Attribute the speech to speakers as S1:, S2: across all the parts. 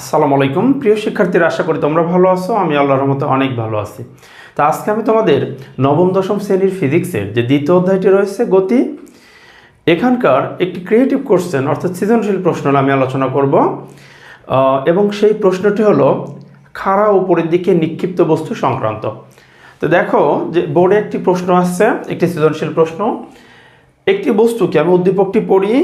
S1: আসসালামু আলাইকুম। প্রিয় শিক্ষার্থীরা, আশা করি তোমরা ভালো আছো। আমি আল্লাহর রহমতে অনেক ভালো আছি। তা আজকে আমি তোমাদের নবম, দশম শ্রেণির ফিজিক্সের যে দ্বিতীয় অধ্যায়টি রয়েছে, গতি, এখানকার একটি ক্রিয়েটিভ কোশ্চেন অর্থাৎ সৃজনশীল প্রশ্ন আমি আলোচনা করব। এবং সেই প্রশ্নটি হলো, খাড়া উপরের দিকে নিক্ষিপ্ত বস্তু সংক্রান্ত। তো দেখো যে বোর্ডে একটি প্রশ্ন আসছে, একটি সৃজনশীল প্রশ্ন। একটি বস্তুকে আমি উদ্দীপকটি পড়ি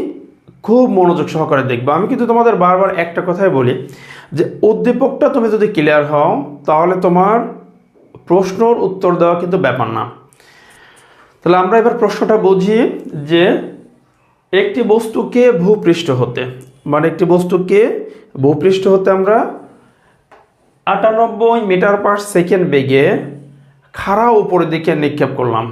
S1: খুব মনোযোগ সহকারে দেখব। আমি কিন্তু তোমাদের বারবার একটা কথাই বলি যে, উদ্দীপকটা তুমি যদি ক্লিয়ার হও, তাহলে তোমার প্রশ্নর উত্তর দেওয়া কিন্তু ব্যাপার না। তাহলে আমরা এবার প্রশ্নটা বুঝি যে, একটি বস্তুকে ভূপৃষ্ঠ হতে মানে একটি বস্তুকে ভূপৃষ্ঠ হতে আমরা আটানব্বই মিটার পার সেকেন্ড বেগে খাড়া উপরের দিকে নিক্ষেপ করলাম।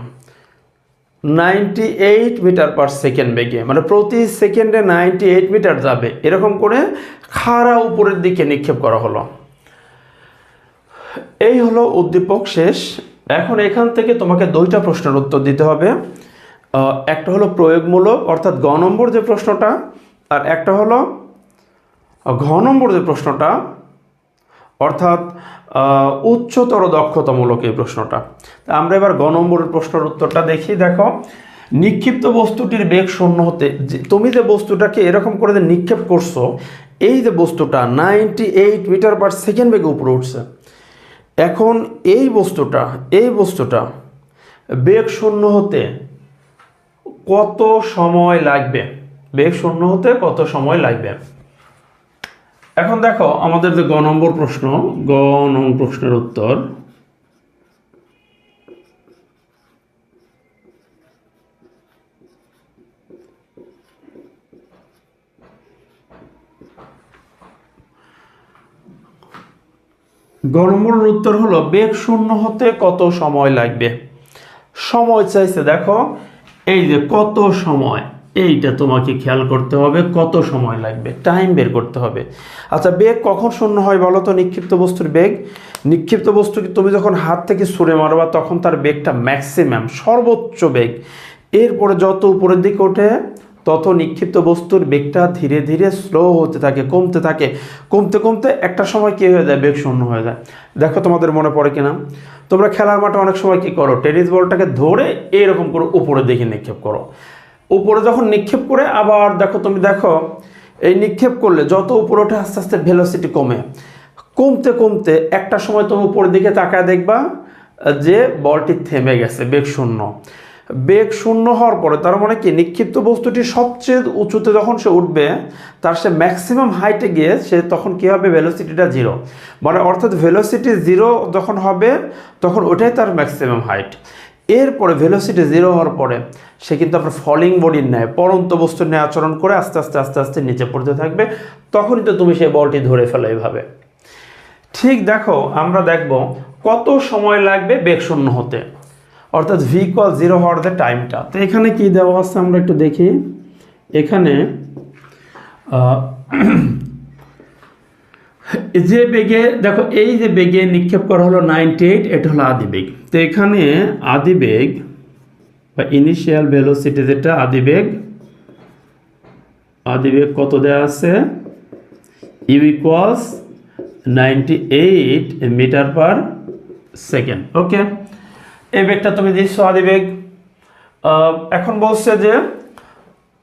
S1: Ninety eight metre per second বেগে মানে প্রতি সেকেন্ডে নাইনটি এইট মিটার যাবে। এরকম করে খাড়া উপরের দিকে নিক্ষেপ করা হলো। এই হলো উদ্দীপক শেষ। এখন এখান থেকে তোমাকে দুইটা প্রশ্নের উত্তর দিতে হবে। একটা হলো প্রয়োগমূলক, অর্থাৎ গ নম্বর যে প্রশ্নটা, আর একটা হলো ঘ নম্বর যে প্রশ্নটা অর্থাৎ উচ্চতর দক্ষতামূলক এই প্রশ্নটা। তা আমরা এবার গ নম্বরের প্রশ্নের উত্তরটা দেখি। দেখো, নিক্ষিপ্ত বস্তুটির বেগ শূন্য হতে তুমি যে বস্তুটাকে এরকম করে যে নিক্ষেপ করছ, এই যে বস্তুটা ninety eight metre per second বেগে উপরে উঠছে। এখন এই বস্তুটা এই বস্তুটা বেগ শূন্য হতে কত সময় লাগবে? বেগ শূন্য হতে কত সময় লাগবে? এখন দেখো, আমাদের যে গ নম্বর প্রশ্ন, গ নং প্রশ্নের উত্তর। গ উত্তর হলো, বেগ শূন্য হতে কত সময় লাগবে? সময় চাইছে, দেখো, এই যে কত সময়? এইটা তোমাকে খেয়াল করতে হবে, কত সময় লাগবে? টাইম বের করতে হবে। আচ্ছা বেগ কখন শূন্য হয় বলো তো? নিক্ষিপ্ত বস্তুর বেগ। নিক্ষিপ্ত বস্তুকে তুমি যখন হাত থেকে ছুঁড়ে মারবা, তখন তার বেগটা ম্যাক্সিমাম সর্বোচ্চ বেগ। এরপরে যত উপরের দিকে ওঠে, তত নিক্ষিপ্ত বস্তুর বেগটা ধীরে ধীরে স্লো হতে থাকে, কমতে থাকে। কমতে কমতে একটা সময় কী হয়ে যায়? বেগ শূন্য হয়ে যায়। দেখো তোমাদের মনে পড়ে কিনা? তোমরা খেলার মাঠে অনেক সময় কী করো? টেনিস বলটাকে ধরে এরকম করে উপরে দিকে নিক্ষেপ করো। উপরে যখন নিক্ষেপ করে আবার দেখো তুমি দেখো, এই নিক্ষেপ করলে যত উপরে ওঠে আস্তে আস্তে ভেলোসিটি কমে। কমতে কমতে একটা সময় তুমি উপরের দিকে তাকায় দেখবা যে বলটি থেমে গেছে, বেগ শূন্য। বেগ শূন্য হওয়ার পরে তার মানে কি? নিক্ষিপ্ত বস্তুটি সবচেয়ে উঁচুতে যখন সে উঠবে, তার সে ম্যাক্সিমাম হাইটে গিয়ে সে তখন কী হবে? ভেলোসিটিটা জিরো মানে অর্থাৎ ভেলোসিটি জিরো যখন হবে, তখন ওটাই তার ম্যাক্সিমাম হাইট এরপরে ভেলোসিটি জিরো হওয়ার পরে সে কিন্তু আপনার ফলিং বডির ন্যায়, পরন্ত বস্তুর ন্যায় আচরণ করে আস্তে আস্তে আস্তে আস্তে নিচে পড়তে থাকবে। তখনই তো তুমি সেই বলটি ধরে ফেলো এইভাবে ঠিক দেখো, আমরা দেখব কত সময় লাগবে বেগ শূন্য হতে। অর্থাৎ ভি কল জিরো হওয়ার যে টাইমটা তো এখানে কি দেওয়া আছে আমরা একটু দেখি। এখানে যে বেগে, দেখো, এই যে বেগে নিক্ষেপ করা হলো নাইনটি এইট, এটা হলো আদিবেগ তো এখানে আদিবেগ বা ইনিশিয়াল ভেলোসিটি যেটা আদিবেগ আদিবেগ কত দেওয়া আছে? U equals ninety eight metre per second okay এই বেগটা তুমি দিচ্ছ আদিবেগ এখন বলছে যে,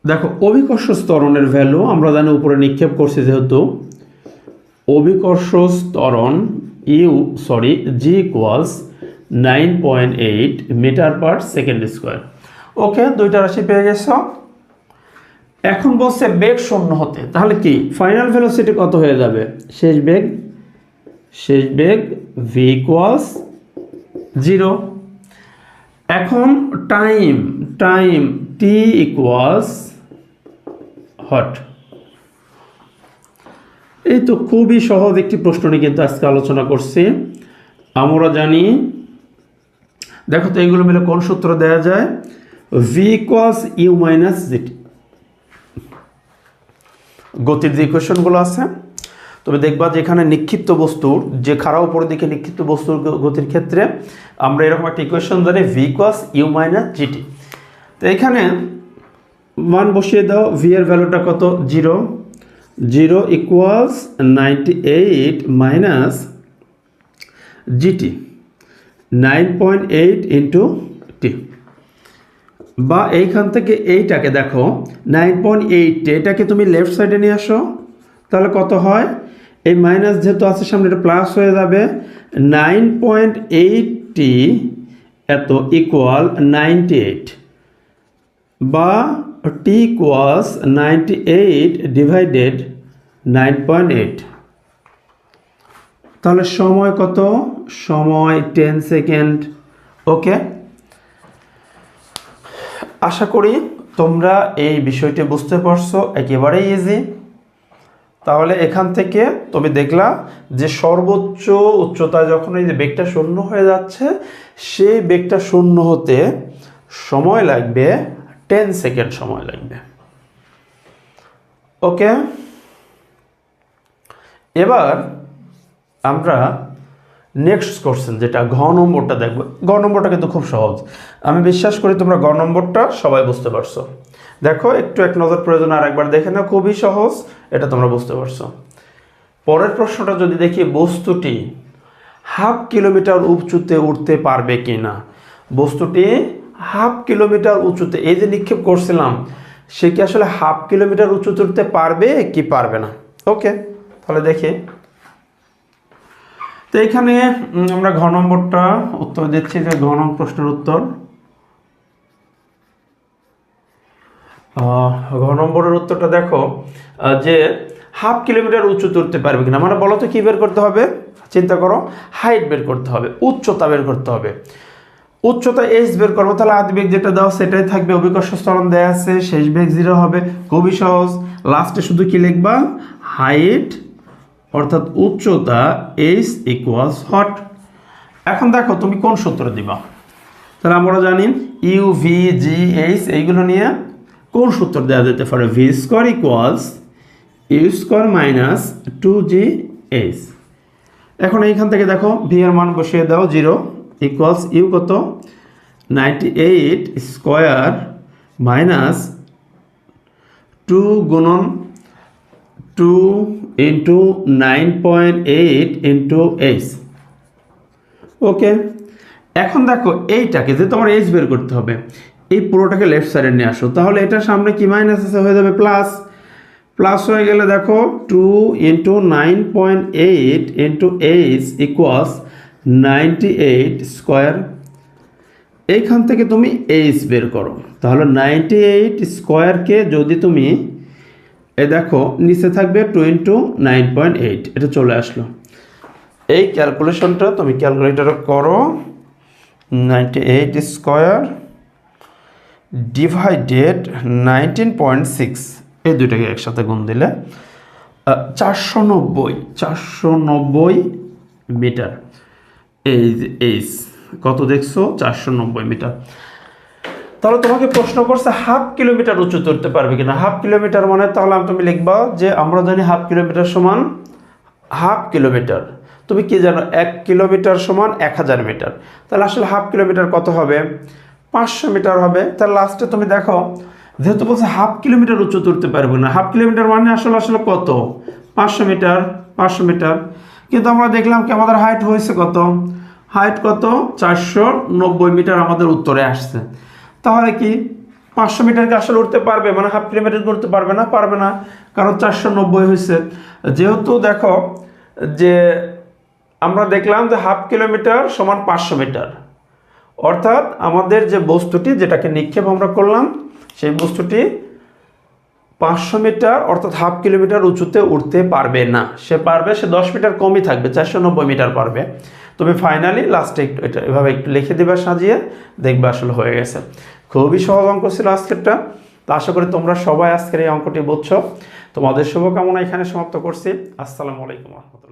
S1: দেখো, অভিকর্ষ স্তরণের ভ্যালু আমরা জানি উপরে নিক্ষেপ করছি যেহেতু অভিকর্ষ স্তরণ U, sorry G equals nine point eight metre per second square okay, দুইটা রাশি পেয়ে গেছ। এখন বলছে বেগ শূন্য হতে। তাহলে কি? ফাইনাল ভেলোসিটি কত হয়ে যাবে? শেষ বেগ? শেষ বেগ ভি ইকুয়ালস জিরো এখন টাইম টাইম টি ইকুয়ালস হট এই তো খুবই সহজ একটি প্রশ্ন নিয়ে কিন্তু আজকে আলোচনা করছি। আমরা জানি, দেখো তো এগুলো মিলে কোন সূত্র দেওয়া যায়? V equals U minus GT গতির যে ইকুয়েশনগুলো আছে, তুমি দেখবা যে এখানে নিক্ষিপ্ত বস্তুর, যে খাড়া উপরের দিকে নিক্ষিপ্ত বস্তুর গতির ক্ষেত্রে আমরা এরকম একটা ইকুয়েশন জানি V equals U minus GT তো এখানে মান বসিয়ে দাও ভি এর ভ্যালুটা কত? Zero zero equals ninety eight minus GT nine point eight into T বা এইখান থেকে এইটাকে দেখো নাইন পয়েন্ট এইট এটাকে তুমি লেফট সাইডে নিয়ে আসো, তাহলে কত হয়? এই মাইনাস যেহেতু আছে, সামনে এটা প্লাস হয়ে যাবে। নাইন পয়েন্ট এইটটি এত ইকুয়াল নাইনটি এইট বা equals ninety eight divided nine point eight তাহলে সময় কত? সময় টেন সেকেন্ড ওকে আশা করি তোমরা এই বিষয়টি বুঝতে পারছ, একেবারেই ইজি তাহলে এখান থেকে তুমি দেখলা যে সর্বোচ্চ উচ্চতায় যখন এই যে বেগটা শূন্য হয়ে যাচ্ছে, সেই বেগটা শূন্য হতে সময় লাগবে টেন সেকেন্ড সময় লাগবে। ওকে? এবার আমরা নেক্সট কোশ্চেন যেটা ঘ নম্বরটা দেখব। ঘ নম্বরটা কিন্তু খুব সহজ। আমি বিশ্বাস করি তোমরা ঘ নম্বরটা সবাই বুঝতে পারছ। দেখো, একটু এক নজর প্রয়োজন, আর একবার দেখে নাও, খুবই সহজ, এটা তোমরা বুঝতে পারছ। পরের প্রশ্নটা যদি দেখি, বস্তুটি হাফ কিলোমিটার উঁচুতে উঠতে পারবে কি না বস্তুটি হাফ কিলোমিটার উঁচুতে, এই যে নিক্ষেপ করছিলাম, সে কি আসলে হাফ কিলোমিটার উঁচু তুলতে পারবে কি পারবে না? ওকে তাহলে দেখি। তো এখানে আমরা ঘ নম্বরটা উত্তর দিচ্ছি, যে ঘ নং প্রশ্নের উত্তর। ঘ নম্বরের উত্তরটা দেখো যে হাফ কিলোমিটার উঁচু তুলতে পারবে কিনা। মানে বলো তো কী বের করতে হবে? চিন্তা করো, হাইট বের করতে হবে, উচ্চতা বের করতে হবে। উচ্চতা এইচ বের করব, তাহলে আদি বেগ যেটা দেওয়া সেটাই থাকবে, অভিকর্ষ স্থলন দেওয়া আছে, শেষ বেগ জিরো হবে। খুবই সহজ। লাস্টে শুধু কি লিখবা? হাইট অর্থাৎ উচ্চতা এইচ ইকুয়ালস হট এখন দেখো, তুমি কোন সূত্র দিবা? তাহলে আমরা জানি ইউ ভি জি এইচ এইগুলো নিয়ে কোন সূত্র দেওয়া যেতে পারে? V square equals U square minus two G H এখন এইখান থেকে দেখো ভি এর মান বসিয়ে দাও জিরো ইকুয়ালস ইউ কত? Ninety eight square minus two গুণন two into nine point eight into H okay এখন দেখো, এইটাকে যে তোমার এইচ বের করতে হবে, এই পুরোটাকে লেফট সাইডে নিয়ে আসো। তাহলে এটার সামনে কি মাইনাস আছে হয়ে যাবে? প্লাস প্লাস হয়ে গেলে দেখো two into nine point eight into H equals ninety eight square. এইখান থেকে তুমি এইচ বের করো। তাহলে নাইনটি এইট স্কোয়ারকে যদি তুমি, এ দেখো, নিচে থাকবে two into nine point eight. এটা চলে আসলো। এই ক্যালকুলেশনটা তুমি ক্যালকুলেটারে করো। Ninety eight square divided nineteen point six. এই দুইটাকে একসাথে গুণ দিলে চারশো নব্বই চারশো নব্বই মিটার। এই যে এইচ কত দেখছ? চারশো নব্বই মিটার। তাহলে তোমাকে প্রশ্ন করছে, হাফ কিলোমিটার উঁচু তুলতে পারবে কিনা? হাফ কিলোমিটার মানে তাহলে তুমি লিখবা যে আমরা জানি হাফ কিলোমিটার সমান হাফ কিলোমিটার। তুমি কি জানো, এক কিলোমিটার সমান এক হাজার মিটার। তাহলে আসলে হাফ কিলোমিটার কত হবে? পাঁচশো মিটার হবে। তাহলে লাস্টে তুমি দেখো, যেহেতু বলছে হাফ কিলোমিটার উঁচু তুলতে পারবে না, হাফ কিলোমিটার মানে আসলে আসলে কত? পাঁচশো মিটার পাঁচশো মিটার। কিন্তু আমরা দেখলাম কি আমাদের হাইট হয়েছে কত? হাইট কত? চারশো নব্বই মিটার আমাদের উত্তরে আসছে। তাহলে কি পাঁচশো মিটারকে আসলে উঠতে পারবে? মানে হাফ কিলোমিটার করতে পারবে না? পারবে না, কারণ চারশো নব্বই হয়েছে। যেহেতু দেখো যে আমরা দেখলাম যে হাফ কিলোমিটার সমান পাঁচশো মিটার। অর্থাৎ আমাদের যে বস্তুটি যেটাকে নিক্ষেপ আমরা করলাম, সেই বস্তুটি পাঁচশো মিটার, অর্থাৎ হাফ কিলোমিটার উঁচুতে উঠতে পারবে না। সে পারবে, সে দশ মিটার কমই থাকবে, চারশো নব্বই মিটার পারবে। তুমি ফাইনালি লাস্টে একটু, এটা এভাবে একটু লিখে দেবা, সাজিয়ে দেখবে আসলে হয়ে গেছে। খুবই সহজ অঙ্ক ছিল আজকেরটা। তো আশা করি তোমরা সবাই আজকের এই অঙ্কটি বুঝছ। তোমাদের শুভকামনা এখানে সমাপ্ত করছি। আসসালামু আলাইকুম রহমতুল্লাহ।